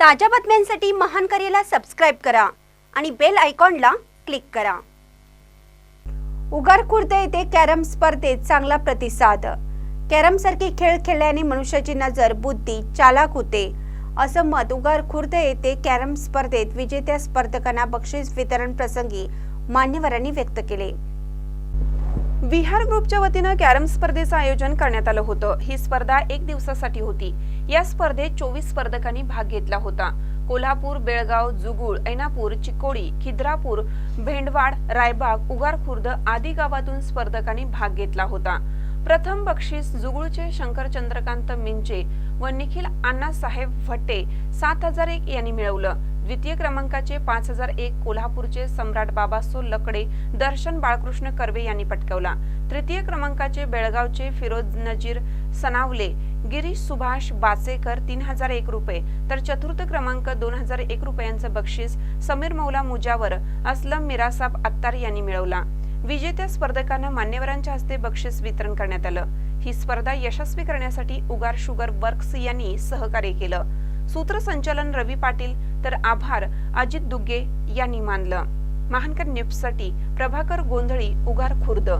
ताज्या बातम्यांसाठी महान करेला सबस्क्राईब करा आणि बेल आयकॉनला क्लिक करा. उगार खुर्द येथे कॅरम स्पर्धेत चांगला प्रतिसाद. कॅरम सारखे खेळ खेळल्याने मनुष्याची नजर बुद्धी चालाक होते. असं मत उगार खुर्द येथे कॅरम स्पर्धेत विजेत्या स्पर्धकांना बक्षीस वितरण प्रसंगी मान्यवरांनी व्यक्त केले. विहार ग्रुपच्या वतीनं कॅरम स्पर्धेचं आयोजन करण्यात आलं होतं. ही स्पर्धा एक दिवसासाठी होती. या स्पर्धेत चोवीस स्पर्धकांनी भाग घेतला होता. कोल्हापूर बेळगाव जुगुळ ऐनापूर चिकोडी खिद्रापूर भेंडवाड रायबाग उगार खुर्द आदी गावातून स्पर्धकांनी भाग घेतला होता. प्रथम बक्षीस जुगुळचे शंकर चंद्रकांत मिंचे व निखिल अण्णासाहेब भट्टे सात हजार एक यांनी मिळवलं. द्वितीय क्रमांकाचे पाच हजार एक कोल्हापूरचे सम्राट बाबासो लकडे दर्शन बाळकृष्ण कर्वे यांनी पटकवला. तृतीय क्रमांकाचे बेळगावचे फिरोज नजीर सनावले गिरीश सुभाष बाचेकर तीन हजार एक रुपये. तर चतुर्थ क्रमांक दोन हजार एक रुपयांचं बक्षीस समीर मौला मुजावर असलम मिरासाब अत्तार यांनी मिळवला. विजेत्या स्पर्धकांना मान्यवरांच्या हस्ते बक्षीस वितरण करण्यात आलं. ही स्पर्धा यशस्वी करण्यासाठी उगार शुगर वर्क्स यांनी सहकार्य केलं. सूत्रसंचालन रवी पाटील तर आभार अजित दुग्गे यांनी मानलं. महानकर न्यूजसाठी प्रभाकर गोंधळी उगार खुर्द.